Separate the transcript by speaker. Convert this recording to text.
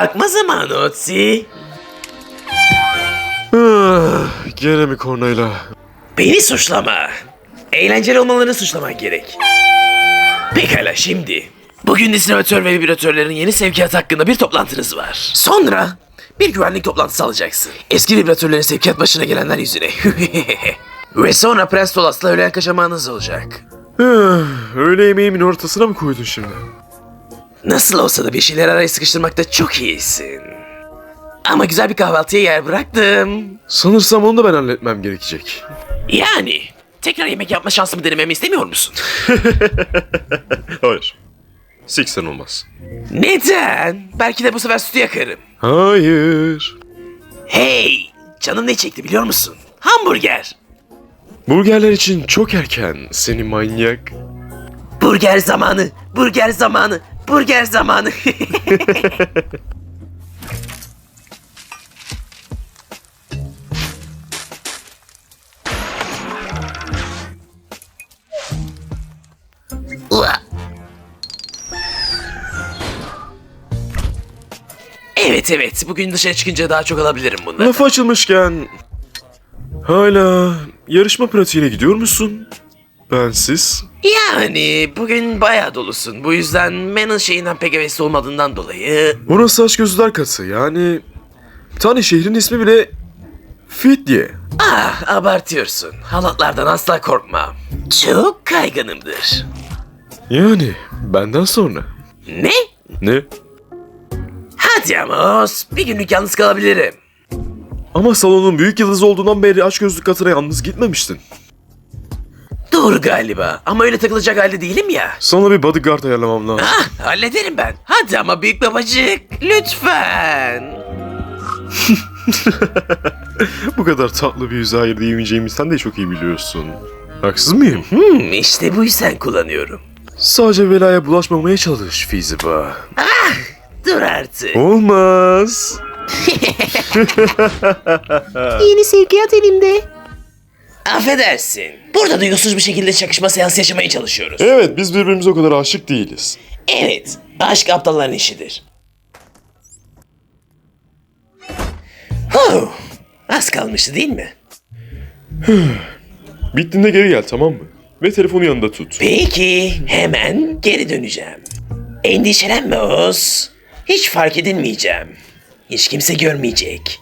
Speaker 1: Kalkma zamanı Otzi.
Speaker 2: Ah, Gene mi kornayla?
Speaker 1: Beni suçlama. Eğlenceli olmalarını suçlaman gerek. Pekala şimdi. Bugün distribütör ve vibratörlerin yeni sevkiyat hakkında bir toplantınız var. Sonra bir güvenlik toplantısı alacaksın. Eski vibratörlerin sevkiyat başına gelenler yüzüne. ve sonra Prens Dolas'la öğlen kaçamağınız olacak.
Speaker 2: Ah, Öğle yemeğimin ortasına mı koydun şimdi?
Speaker 1: Nasıl olsa da bir şeyler araya sıkıştırmakta çok iyisin. Ama güzel bir kahvaltıya yer bıraktım.
Speaker 2: Sanırsam onu da ben halletmem gerekecek.
Speaker 1: Yani tekrar yemek yapma şansımı denememi istemiyor musun?
Speaker 2: Hayır. Siksen olmaz.
Speaker 1: Neden? Belki de bu sefer sütü yakarım.
Speaker 2: Hayır.
Speaker 1: Hey! Canım ne çekti biliyor musun? Hamburger.
Speaker 2: Burgerler için çok erken seni manyak.
Speaker 1: Burger zamanı. Burger zamanı. Burger zamanı. Evet evet bugün dışarı çıkınca daha çok alabilirim bunları.
Speaker 2: Lafı açılmışken... Hala yarışma pratiğine gidiyor musun? Bensiz.
Speaker 1: Yani bugün bayağı dolusun. Bu yüzden Man'ın şeyinden pek hevesli olmadığından dolayı...
Speaker 2: Orası aç gözlüler katı yani... Bir tane şehrin ismi bile... Fit diye.
Speaker 1: Ah abartıyorsun. Halatlardan asla korkmam. Çok kaygınımdır.
Speaker 2: Yani benden sonra.
Speaker 1: Ne?
Speaker 2: Ne?
Speaker 1: Hadi Amos. Bir günlük yalnız kalabilirim.
Speaker 2: Ama salonun büyük yıldız olduğundan beri aç gözlük katına yalnız gitmemiştin.
Speaker 1: Doğru galiba. Ama öyle takılacak halde değilim ya.
Speaker 2: Sana bir bodyguard ayarlamam lazım.
Speaker 1: Ah hallederim ben. Hadi ama büyük babacık. Lütfen.
Speaker 2: Bu kadar tatlı bir yüze hayır diyemeyeceğimi sen de çok iyi biliyorsun. Haksız mıyım?
Speaker 1: Hmm, işte bu yüzden kullanıyorum.
Speaker 2: Sadece belaya bulaşmamaya çalış Fiziba.
Speaker 1: Dur artık.
Speaker 2: Olmaz.
Speaker 1: Yeni sevkiyat elimde. Affedersin. Burada duygusuz bir şekilde çakışma seansı yaşamaya çalışıyoruz.
Speaker 2: Evet biz birbirimize o kadar aşık değiliz.
Speaker 1: Evet, aşk aptalların işidir. Huh, az kalmıştı değil mi?
Speaker 2: Bittiğinde geri gel tamam mı? Ve telefonu yanında tut.
Speaker 1: Peki, hemen geri döneceğim. Endişelenme Oz. Hiç fark edilmeyeceğim. Hiç kimse görmeyecek.